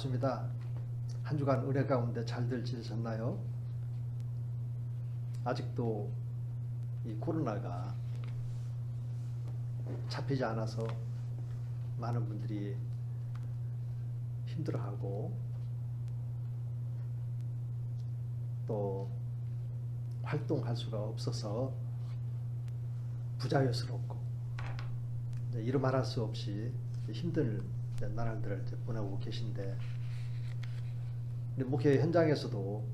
반갑습니다. 한 주간 은혜 가운데 잘들 지내셨나요? 아직도 이 코로나가 잡히지 않아서 많은 분들이 힘들어하고 또 활동할 수가 없어서 부자유스럽고 이제 이루 말할 수 없이 힘 든 나날들을 이제 보내고 계신데. 목회 현장에서도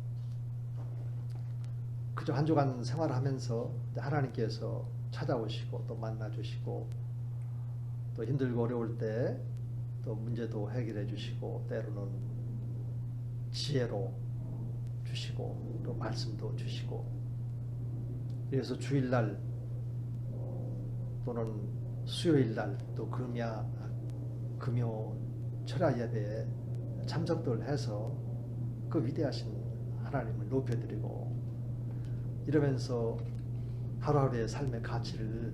그저 한 주간 생활하면서 하나님께서 찾아오시고 또 만나주시고 또 힘들고 어려울 때 또 문제도 해결해 주시고 때로는 지혜로 주시고 또 말씀도 주시고. 그래서 주일날 또는 수요일날 또 금야 금요 철야 예배에 참석들 해서 그 위대하신 하나님을 높여드리고 이러면서 하루하루의 삶의 가치를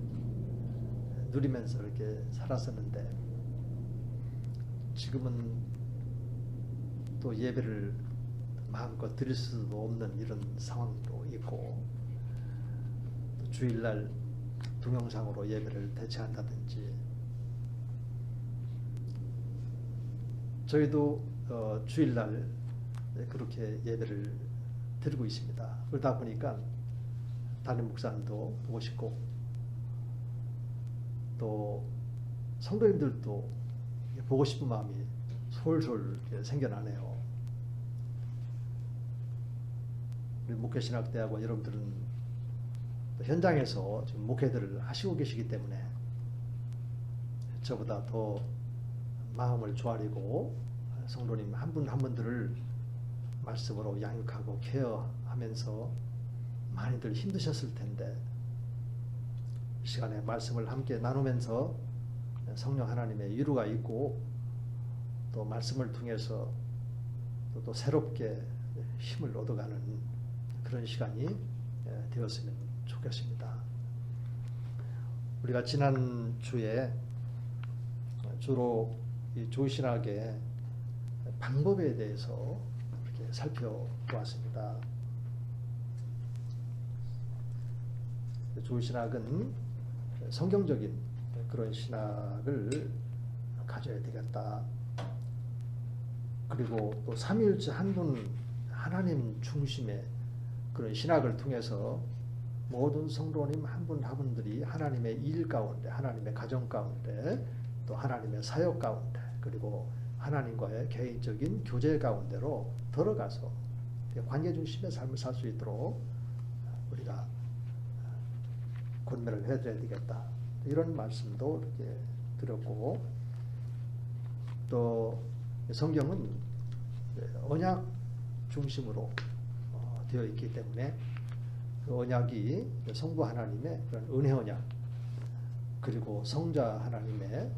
누리면서 이렇게 살았었는데 지금은 또 예배를 마음껏 드릴 수도 없는 이런 상황도 있고 또 주일날 동영상으로 예배를 대체한다든지 저희도 어, 주일날 네, 그렇게 예배를 드리고 있습니다. 그러다 보니까 담임 목사님도 보고 싶고 또 성도님들도 보고 싶은 마음이 솔솔 생겨나네요. 우리 목회신학대학원 여러분들은 또 현장에서 지금 목회들을 하시고 계시기 때문에 저보다 더 마음을 조아리고 성도님 한 분 한 분들을 말씀으로 양육하고 케어하면서 많이들 힘드셨을 텐데 이 시간에 말씀을 함께 나누면서 성령 하나님의 위로가 있고 또 말씀을 통해서 또, 또 새롭게 힘을 얻어가는 그런 시간이 예, 되었으면 좋겠습니다. 우리가 지난 주에 주로 이 조신학의 방법에 대해서 이렇게 살펴보았습니다. 조신학은 성경적인 그런 신학을 가져야 되겠다. 그리고 또 삼위일체 한분 하나님 중심의 그런 신학을 통해서 모든 성도님 한 분 한 분들이 하나님의 일 가운데, 하나님의 가정 가운데, 또 하나님의 사역 가운데, 그리고 하나님과의 개인적인 교제 가운데로 들어가서 관계 중심의 삶을 살 수 있도록 우리가 권면을 해드려야 되겠다. 이런 말씀도 이렇게 드렸고 또 성경은 언약 중심으로 어, 되어 있기 때문에 그 언약이 성부 하나님의 그런 은혜 언약 그리고 성자 하나님의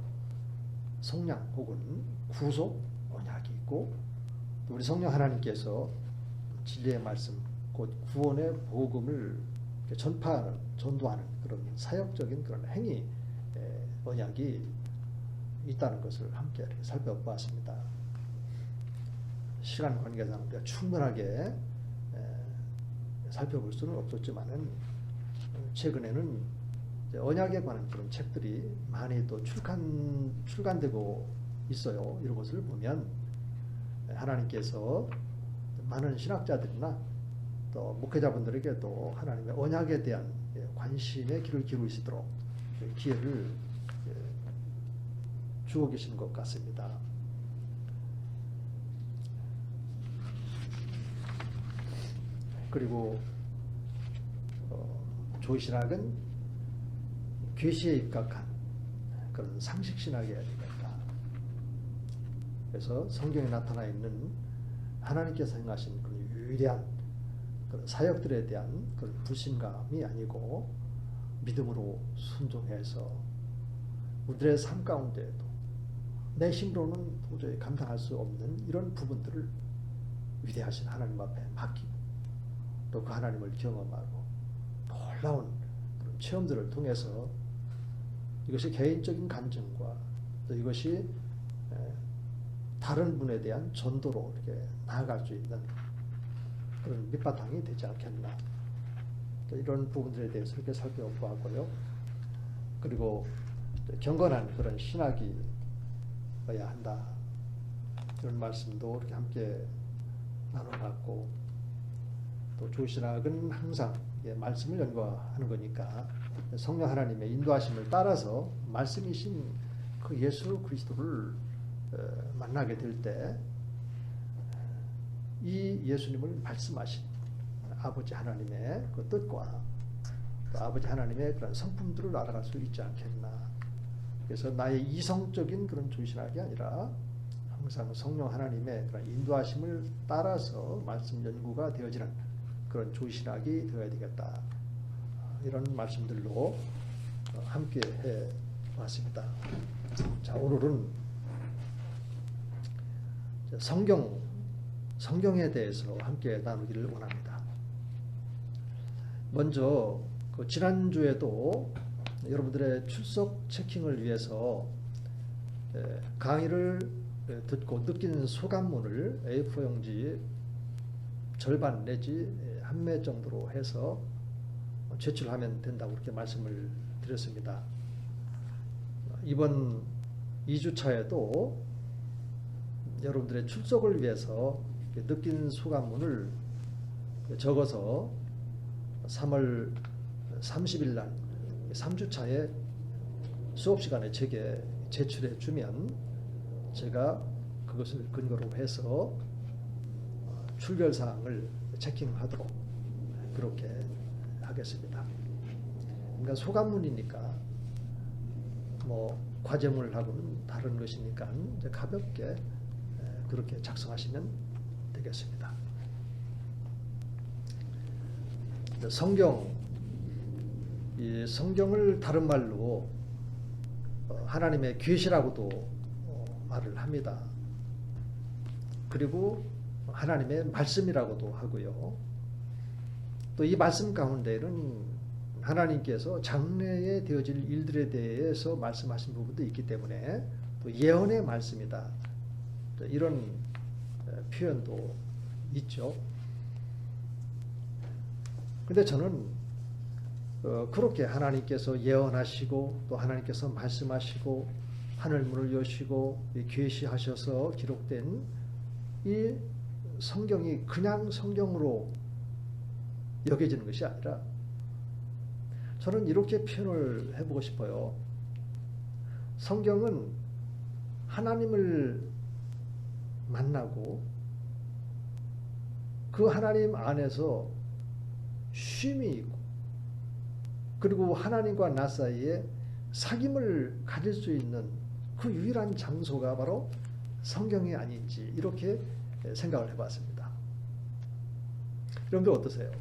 성량 혹은 구속 언약이 있고 또 우리 성령 하나님께서 진리의 말씀 곧 구원의 복음을 전파하는 전도하는 그런 사역적인 그런 행위 언약이 있다는 것을 함께 살펴보았습니다. 시간 관계상 우리가 충분하게 살펴볼 수는 없었지만은 최근에는 언약에 관한 그런 책들이 많이 또 출간 출간되고 있어요. 이런 것을 보면 하나님께서 많은 신학자들이나 또 목회자분들에게도 하나님의 언약에 대한 관심에 귀를 기울이시도록 기회를 주고 계시는 것 같습니다. 그리고 어, 조신학은 괴시에 입각한 그런 상식 신학이어야 되겠다. 그래서 성경에 나타나 있는 하나님께서 행하신 그런 위대한 그런 사역들에 대한 그런 불신감이 아니고 믿음으로 순종해서 우리들의 삶 가운데에도 내 힘으로는 도저히 감당할 수 없는 이런 부분들을 위대하신 하나님 앞에 맡기고 또 그 하나님을 경험하고 놀라운 그런 체험들을 통해서 이것이 개인적인 감정과 또 이것이 다른 분에 대한 전도로 이렇게 나아갈 수 있는 그런 밑바탕이 되지 않겠나. 또 이런 부분들에 대해서 이렇게 살펴보았고요. 그리고 경건한 그런 신학이 어야 한다. 이런 말씀도 이렇게 함께 나눠봤고 또 조신학은 항상 말씀을 연구하는 거니까 성령 하나님의 인도하심을 따라서 말씀이신 그 예수 그리스도를 어, 만나게 될 때 이 예수님을 말씀하신 아버지 하나님의 그 뜻과 또 아버지 하나님의 그런 성품들을 알아갈 수 있지 않겠나. 그래서 나의 이성적인 그런 조신학이 아니라 항상 성령 하나님의 그런 인도하심을 따라서 말씀 연구가 되어지는 그런 조신학이 되어야 되겠다. 이런 말씀들로 어, 함께 해 왔습니다. 자, 오늘은 성경 성경에 대해서 함께 나누기를 원합니다. 먼저 그 지난주에도 여러분들의 출석 체킹을 위해서 에, 강의를 에, 듣고 느끼는 소감문을 A4 용지 절반 내지 한 매 정도로 해서 제출하면 된다고 그렇게 말씀을 드렸습니다. 이번 2주차에도 여러분들의 출석을 위해서 느낀 소감문을 적어서 3월 30일 날 3주차에 수업 시간에 제게 제출해 주면 제가 그것을 근거로 해서 출결 사항을 체킹하도록 그렇게 하겠습니다. 그러니까 소감문이니까 뭐 과제물하고는 다른 것이니까 이제 가볍게 그렇게 작성하시면 되겠습니다. 성경 이 성경을 다른 말로 어, 하나님의 계시라고도 어, 말을 합니다. 그리고 하나님의 말씀이라고도 하고요. 또 이 말씀 가운데는 하나님께서 장래에 되어질 일들에 대해서 말씀하신 부분도 있기 때문에 또 예언의 말씀이다. 이런 표현도 있죠. 근데 저는 어, 그렇게 하나님께서 예언하시고 또 하나님께서 말씀하시고 하늘 문을 여시고 계시하셔서 기록된 이 성경이 그냥 성경으로 여겨지는 것이 아니라 저는 이렇게 표현을 해보고 싶어요. 성경은 하나님을 만나고 그 하나님 안에서 쉼이 있고 그리고 하나님과 나 사이에 사귐을 가질 수 있는 그 유일한 장소가 바로 성경이 아닌지 이렇게 생각을 해봤습니다. 여러분들 어떠세요?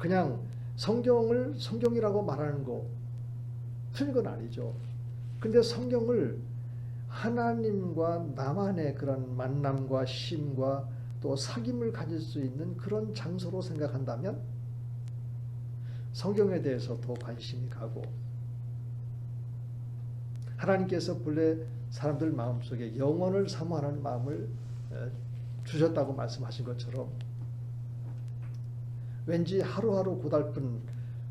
그냥 성경을 성경이라고 말하는 거 틀린 건 아니죠. 근데 성경을 하나님과 나만의 그런 만남과 쉼과 또 사귐을 가질 수 있는 그런 장소로 생각한다면 성경에 대해서 더 관심이 가고 하나님께서 본래 사람들 마음속에 영원을 사모하는 마음을 주셨다고 말씀하신 것처럼 왠지 하루하루 고달픈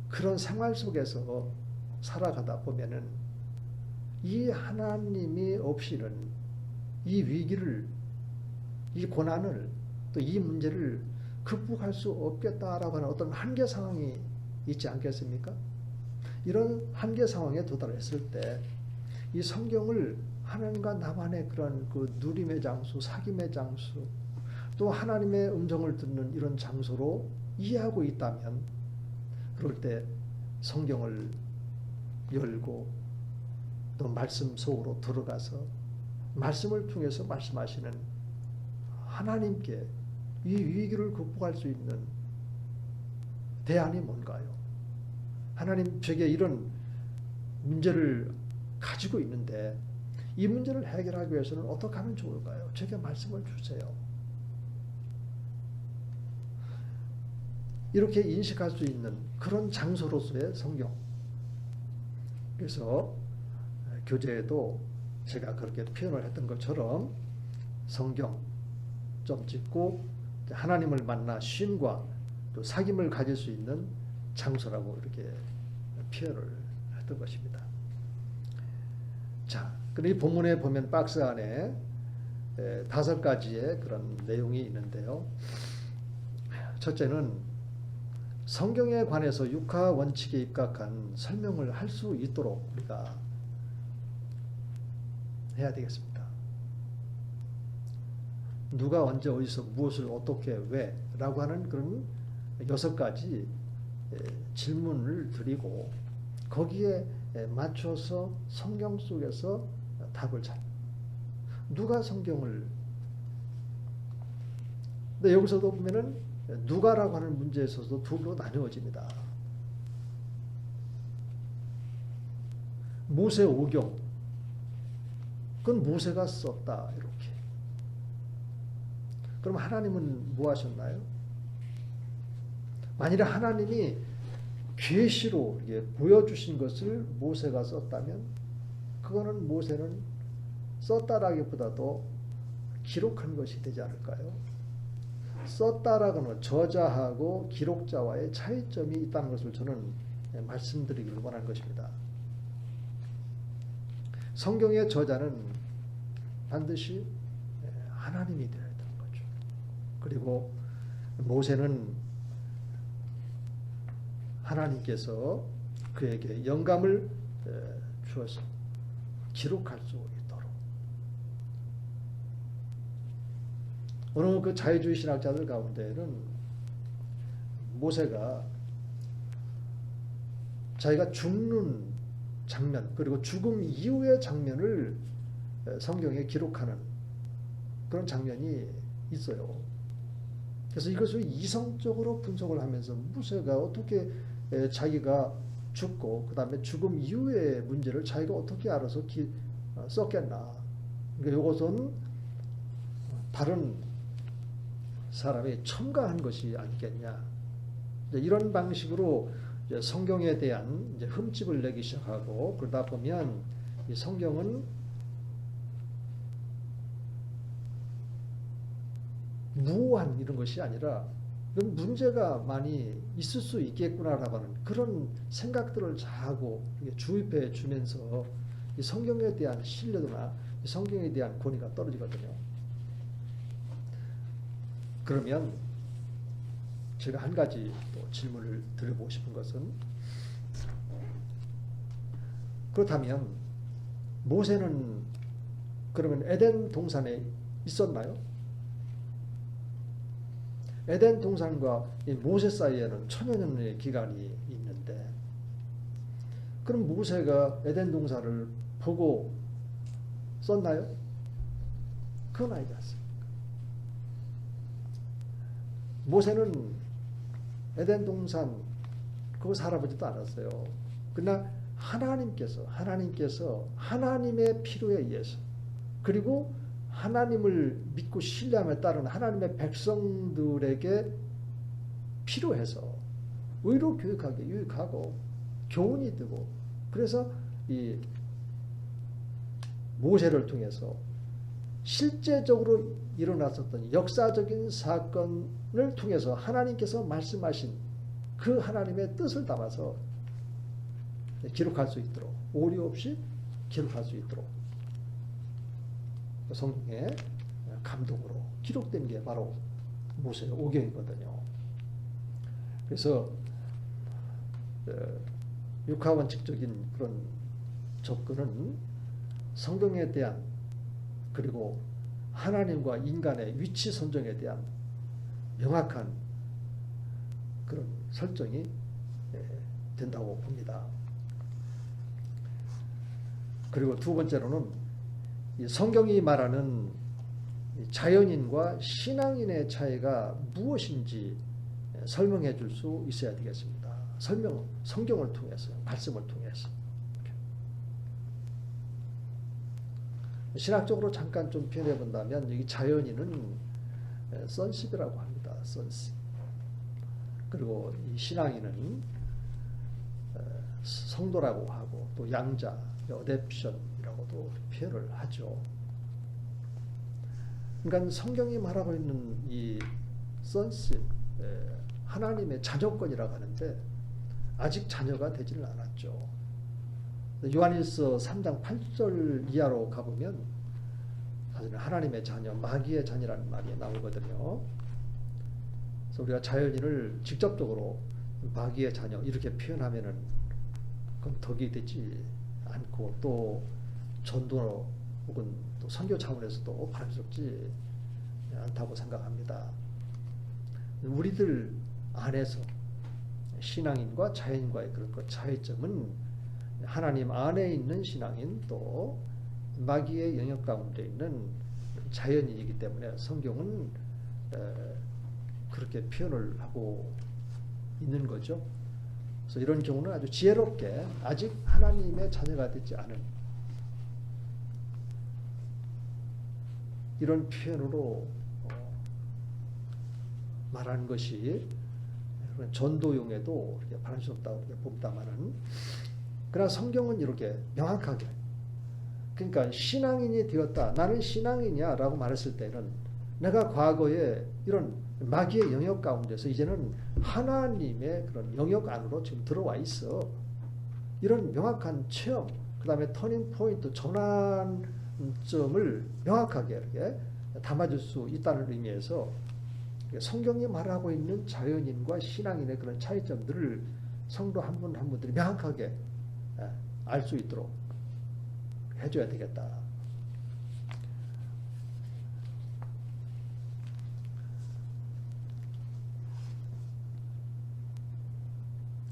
그런 생활 속에서 살아가다 보면은 이 하나님이 없이는 이 위기를 이 고난을 또 이 문제를 극복할 수 없겠다라고 하는 어떤 한계 상황이 있지 않겠습니까? 이런 한계 상황에 도달했을 때 이 성경을 하나님과 나만의 그런 그 누림의 장소, 사귐의 장소, 또 하나님의 음성을 듣는 이런 장소로 이해하고 있다면 그럴 때 성경을 열고 또 말씀 속으로 들어가서 말씀을 통해서 말씀하시는 하나님께 이 위기를 극복할 수 있는 대안이 뭔가요? 하나님 제게 이런 문제를 가지고 있는데 이 문제를 해결하기 위해서는 어떻게 하면 좋을까요? 제게 말씀을 주세요. 이렇게 인식할 수 있는 그런 장소로서의 성경. 그래서 교재에도 제가 그렇게 표현을 했던 것처럼 성경 점 찍고 하나님을 만나 쉼과 또 사귐을 가질 수 있는 장소라고 이렇게 표현을 했던 것입니다. 자, 그리고 이 본문에 보면 박스 안에 에, 다섯 가지의 그런 내용이 있는데요. 첫째는 성경에 관해서 육하 원칙에 입각한 설명을 할 수 있도록 우리가 해야 되겠습니다. 누가 언제 어디서 무엇을 어떻게 왜 라고 하는 그런 여섯 가지 에, 질문을 드리고 거기에 에, 맞춰서 성경 속에서 답을 찾. 누가 성경을 근데 여기서도 보면은 누가라고 하는 문제에 있어서 두로 나누어집니다. 모세 오경 그건 모세가 썼다 이렇게. 그럼 하나님은 뭐 하셨나요? 만일에 하나님이 계시로 보여주신 것을 모세가 썼다면 그거는 모세는 썼다라기보다도 기록한 것이 되지 않을까요? 썼다라고는 저자하고 기록자와의 차이점이 있다는 것을 저는 말씀드리기를 원하는 것입니다. 성경의 저자는 반드시 하나님이 되어야 되는 거죠. 그리고 모세는 하나님께서 그에게 영감을 주어서 기록할 수 있도록 어느 그 자유주의 신학자들 가운데는 모세가 자기가 죽는 장면 그리고 죽음 이후의 장면을 성경에 기록하는 그런 장면이 있어요. 그래서 이것을 이성적으로 분석을 하면서 모세가 어떻게 자기가 죽고 그 다음에 죽음 이후의 문제를 자기가 어떻게 알아서 기, 어, 썼겠나. 그러니까 이것은 다른 사람이 첨가한 것이 아니겠냐. 이런 방식으로 성경에 대한 흠집을 내기 시작하고 그러다 보면 이 성경은 무한 이런 것이 아니라 문제가 많이 있을 수 있겠구나라고 하는 그런 생각들을 자하고 주입해 주면서 이 성경에 대한 신뢰도나 성경에 대한 권위가 떨어지거든요. 그러면 제가 한 가지 또 질문을 드려보고 싶은 것은 그렇다면 모세는 그러면 에덴 동산에 있었나요? 에덴 동산과 모세 사이에는 천여 년의 기간이 있는데 그럼 모세가 에덴 동산을 보고 썼나요? 그건 아니지 않습니까? 모세는 에덴 동산 그거 살아보지도 않았어요. 그러나 하나님께서 하나님께서 하나님의 필요에 의해서 그리고 하나님을 믿고 신뢰함에 따른 하나님의 백성들에게 필요해서 의로 교육하기 유익하고 교훈이 되고 그래서 이 모세를 통해서 실제적으로 일어났었던 역사적인 사건을 통해서 하나님께서 말씀하신 그 하나님의 뜻을 담아서 기록할 수 있도록 오류 없이 기록할 수 있도록 성경의 감동으로 기록된 게 바로 모세의 오경이거든요. 그래서 어, 육하원칙적인 그런 접근은 성경에 대한 그리고 하나님과 인간의 위치 선정에 대한 명확한 그런 설정이 예, 된다고 봅니다. 그리고 두 번째로는 성경이 말하는 자연인과 신앙인의 차이가 무엇인지 설명해 줄 수 있어야 되겠습니다. 설명, 성경을 통해서, 말씀을 통해서. 신학적으로 잠깐 좀 표현해 본다면, 이 자연인은 선십이라고 합니다. 선십. 그리고 이 신앙인은 성도라고 하고, 또 양자, 어댑션이라고 자연이라고도 표현을 하죠. 그러니까 성경이 말하고 있는 이 선십 하나님의 자녀권이라고 하는데 아직 자녀가 되지는 않았죠. 요한일서 3장 8절 이하로 가보면 사실 하나님의 자녀, 마귀의 자녀라는 말이 나오거든요. 그래서 우리가 자연인을 직접적으로 마귀의 자녀 이렇게 표현하면은 그건 덕이 되지 않고 또 전도 혹은 또 선교 차원에서도 바람직지 않다고 생각합니다. 우리들 안에서 신앙인과 자연인과의 그런 그 차이점은 하나님 안에 있는 신앙인 또 마귀의 영역 가운데 있는 자연인이기 때문에 성경은 그렇게 표현을 하고 있는 거죠. 그래서 이런 경우는 아주 지혜롭게 아직 하나님의 자녀가 되지 않은 이런 표현으로 어, 말하는 것이 전도용에도 바람스럽다고 봅니다만은 그러나 성경은 이렇게 명확하게. 그러니까 신앙인이 되었다. 나는 신앙이냐라고 말했을 때는 내가 과거에 이런 마귀의 영역 가운데서 이제는 하나님의 그런 영역 안으로 지금 들어와 있어. 이런 명확한 체험 그 다음에 터닝 포인트 전환점을 명확하게 이렇게 담아줄 수 있다는 의미에서 성경이 말하고 있는 자연인과 신앙인의 그런 차이점들을 성도 한 분 한 분들이 명확하게 알 수 있도록 해줘야 되겠다.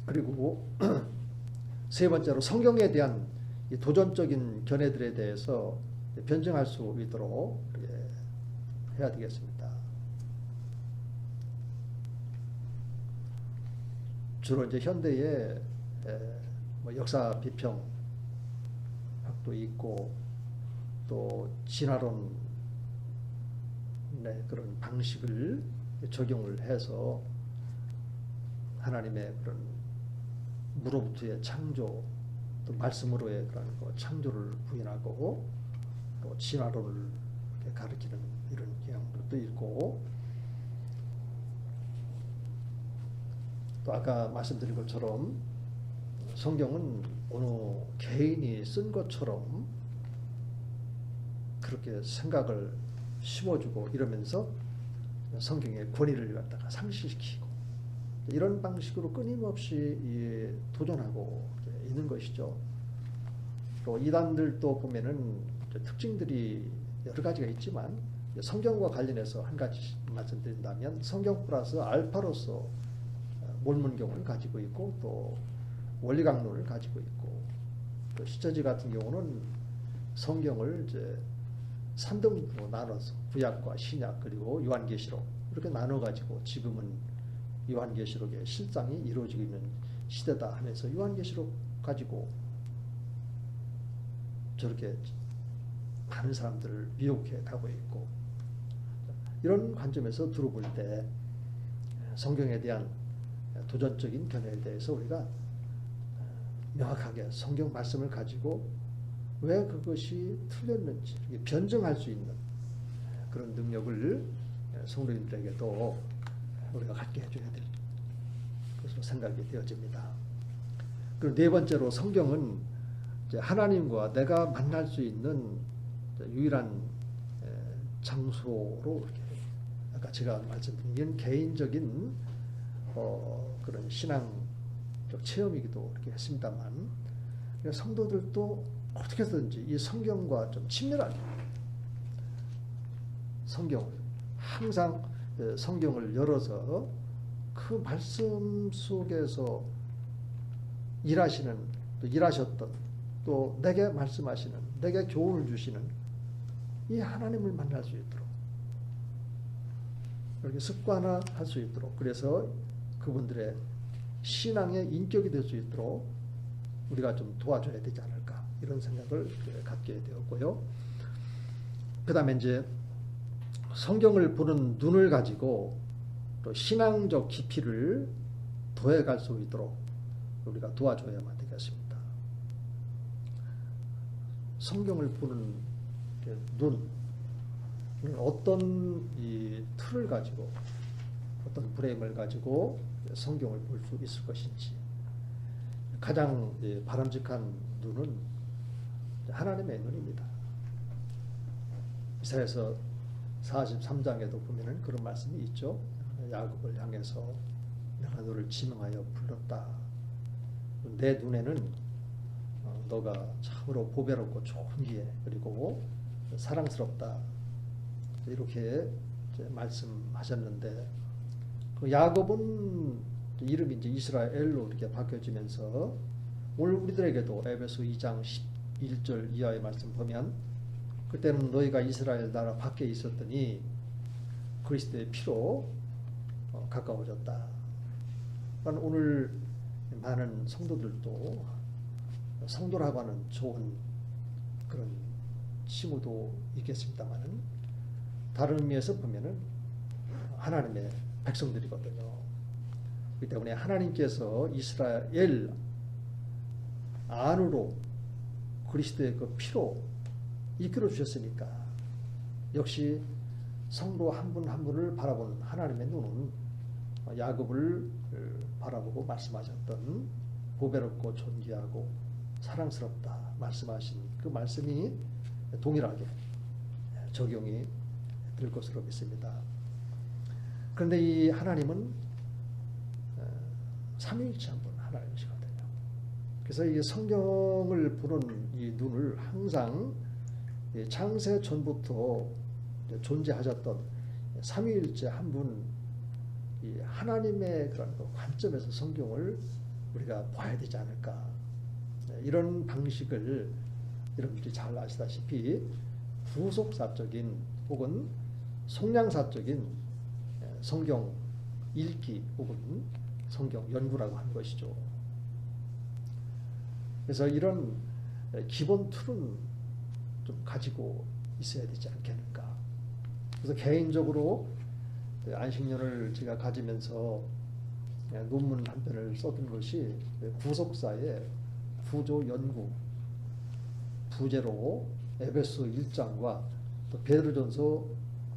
그리고 세 번째로 성경에 대한 도전적인 견해들에 대해서 변증할 수 있도록 해야 되겠습니다. 주로 이제 현대의 뭐 역사 비평 학도 있고 또 진화론 네, 그런 방식을 적용을 해서 하나님의 그런 무로부터의 창조 또 말씀으로의 그런 그 창조를 부인하고 또 진화론을 가르치는 이런 경향도 있고. 또 아까 말씀드린 것처럼 성경은 어느 개인이 쓴 것처럼 그렇게 생각을 심어주고 이러면서 성경의 권위를 갖다가 상실시키고 이런 방식으로 끊임없이 도전하고 있는 것이죠. 또 이단들도 보면은 특징들이 여러 가지가 있지만 성경과 관련해서 한 가지 말씀드린다면 성경 플러스 알파로서 몰문경을 가지고 있고 또 원리강론을 가지고 있고 또 시처지 같은 경우는 성경을 이제 3등으로 나눠서 구약과 신약 그리고 요한계시록 이렇게 나눠 가지고 지금은 요한계시록의 실상이 이루어지고 있는 시대다 하면서 요한계시록 가지고 저렇게 많은 사람들을 미혹해 가고 있고 이런 관점에서 두루 볼때 성경에 대한 도전적인 견해에 대해서 우리가 명확하게 성경 말씀을 가지고 왜 그것이 틀렸는지 변증할 수 있는 그런 능력을 성도님들에게도 우리가 갖게 해줘야 될 것으로 생각이 되어집니다. 그리고 네 번째로 성경은 하나님과 내가 만날 수 있는 유일한 장소로 아까 제가 말씀드린 개인적인 어 그런 신앙 적 체험이기도 이렇게 했습니다만 성도들도 어떻게든지 이 성경과 좀 친밀하게 성경을 항상 성경을 열어서 그 말씀 속에서 일하시는 또 일하셨던 또 내게 말씀하시는 내게 교훈을 주시는 이 하나님을 만날 수 있도록 이렇게 습관화할 수 있도록 그래서 그분들의 신앙의 인격이 될 수 있도록 우리가 좀 도와줘야 되지 않을까 이런 생각을 갖게 되었고요. 그 다음에 이제 성경을 보는 눈을 가지고 또 신앙적 깊이를 더해갈 수 있도록 우리가 도와줘야만 되겠습니다. 성경을 보는 그 눈, 어떤 이 틀을 가지고 어떤 프레임을 가지고 성경을 볼 수 있을 것인지 가장 예, 바람직한 눈은 하나님의 눈입니다. 이사야서 43장에도 보면은 그런 말씀이 있죠. 야곱을 향해서 내가 너를 지명하여 불렀다. 내 눈에는 어, 너가 참으로 보배롭고 좋은 기에 그리고 사랑스럽다. 이렇게 말씀하셨는데 그 야곱은 이름이 이제 이스라엘로 이렇게 바뀌어지면서 오늘 우리들에게도 에베소 2장 11절 이하의 말씀 보면 그때는 너희가 이스라엘 나라 밖에 있었더니 그리스도의 피로 어, 가까워졌다. 그러니까 오늘 많은 성도들도 성도라고 하는 좋은 그런 칭호도 있겠습니다만은 다른 의미에서 보면은 하나님의 백성들이거든요. 그렇기 때문에 하나님께서 이스라엘 안으로 그리스도의 그 피로 이끌어 주셨으니까 역시 성도 한분한 분을 바라보는 하나님의 눈은 야곱을 바라보고 말씀하셨던 보배롭고 존귀하고 사랑스럽다 말씀하신 그 말씀이 동일하게 적용이 될 것으로 믿습니다. 그런데 이 하나님은 어, 삼위일체 한 분 하나님이시거든요. 그래서 이 성경을 보는 이 눈을 항상 창세 전부터 존재하셨던 삼위일체 한 분, 하나님의 그런 그 관점에서 성경을 우리가 봐야 되지 않을까. 네, 이런 방식을 여러분들이 잘 아시다시피 후속사적인 혹은 속량사적인 예, 성경 읽기 혹은 성경 연구라고 하는 것이죠. 그래서 이런 기본 툴은 좀 가지고 있어야 되지 않겠는가. 그래서 개인적으로 안식년을 제가 가지면서 논문 한 편을 써둔 것이 구속사의 구조 연구 부제로 에베소 1장과 또 베드로전서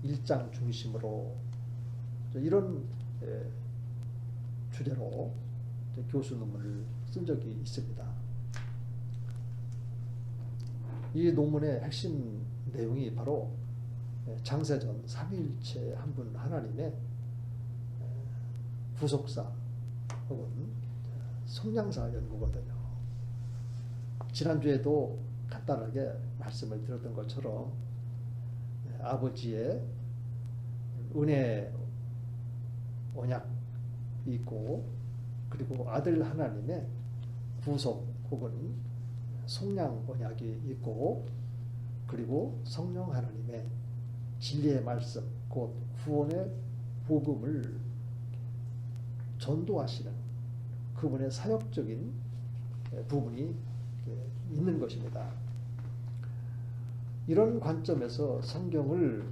1장 중심으로 이런 주제로 교수 논문을 쓴 적이 있습니다. 이 논문의 핵심 내용이 바로 장세전 삼위일체 한 분 하나님의 구속사 혹은 성량사 연구거든요. 지난주에도 간단하게 말씀을 드렸던 것처럼 아버지의 은혜 언약이 있고 그리고 아들 하나님의 구속 혹은 속량 언약이 있고 그리고 성령 하나님의 진리의 말씀 곧 구원의 복음을 전도하시는 그분의 사역적인 부분이 있는 것입니다. 이런 관점에서 성경을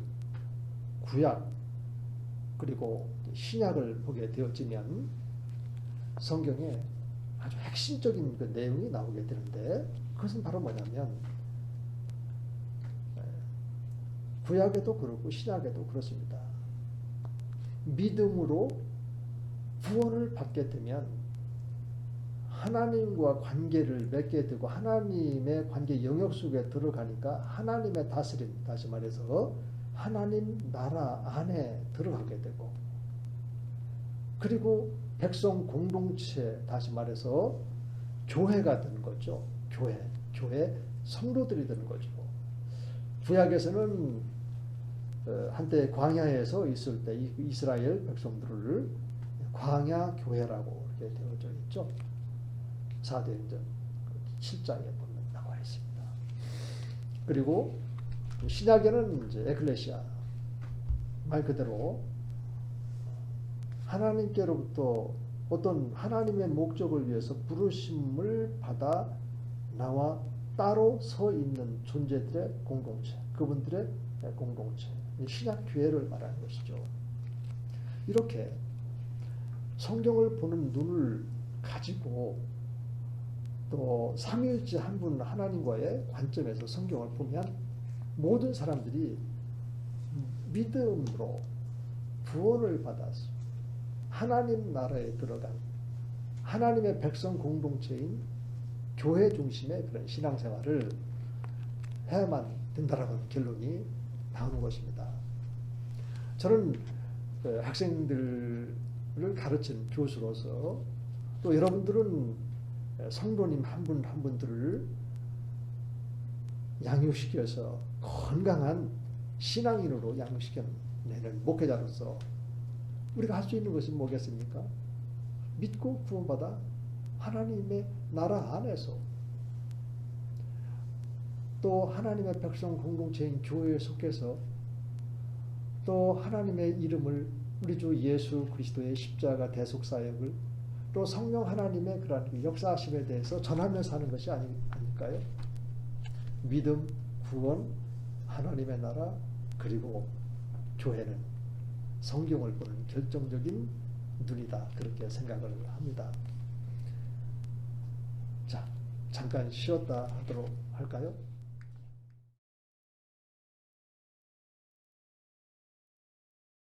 구약 그리고 신약을 보게 되어지면 성경에 아주 핵심적인 그 내용이 나오게 되는데 그것은 바로 뭐냐면 구약에도 그렇고 신약에도 그렇습니다. 믿음으로 구원을 받게 되면 하나님과 관계를 맺게 되고 하나님의 관계 영역 속에 들어가니까 하나님의 다스림 다시 말해서 하나님 나라 안에 들어가게 되고 그리고 백성 공동체 다시 말해서 교회가 되는 거죠. 교회, 교회 성도들이 되는 거죠. 구약에서는 어, 한때 광야에서 있을 때 이스라엘 백성들을 광야 교회라고 이렇게 되어져 있죠. 사도행전 7장에 보면 나와 있습니다. 그리고 신약에는 이제 에클레시아 말 그대로 하나님께로부터 어떤 하나님의 목적을 위해서 부르심을 받아 나와 따로 서 있는 존재들의 공동체, 그분들의 공동체, 신약 교회를 말하는 것이죠. 이렇게 성경을 보는 눈을 가지고 또 삼위일체 한 분 하나님과의 관점에서 성경을 보면 모든 사람들이 믿음으로 구원을 받아서 하나님 나라에 들어간 하나님의 백성 공동체인 교회 중심의 그런 신앙생활을 해야만 된다라는 결론이 나오는 것입니다. 저는 그 학생들을 가르치는 교수로서 또 여러분들은 성도님 한 분 한 분들을 양육시켜서 건강한 신앙인으로 양육시켜내는 목회자로서 우리가 할 수 있는 것이 뭐겠습니까? 믿고 구원받아 하나님의 나라 안에서 또 하나님의 백성 공동체인 교회에 속해서 또 하나님의 이름을 우리 주 예수 그리스도의 십자가 대속 사역을 또 성령 하나님의 그러한 역사하심에 대해서 전하며 사는 것이 아니, 아닐까요? 믿음, 구원, 하나님의 나라 그리고 교회는 성경을 보는 결정적인 눈이다 그렇게 생각을 합니다. 자 잠깐 쉬었다 하도록 할까요?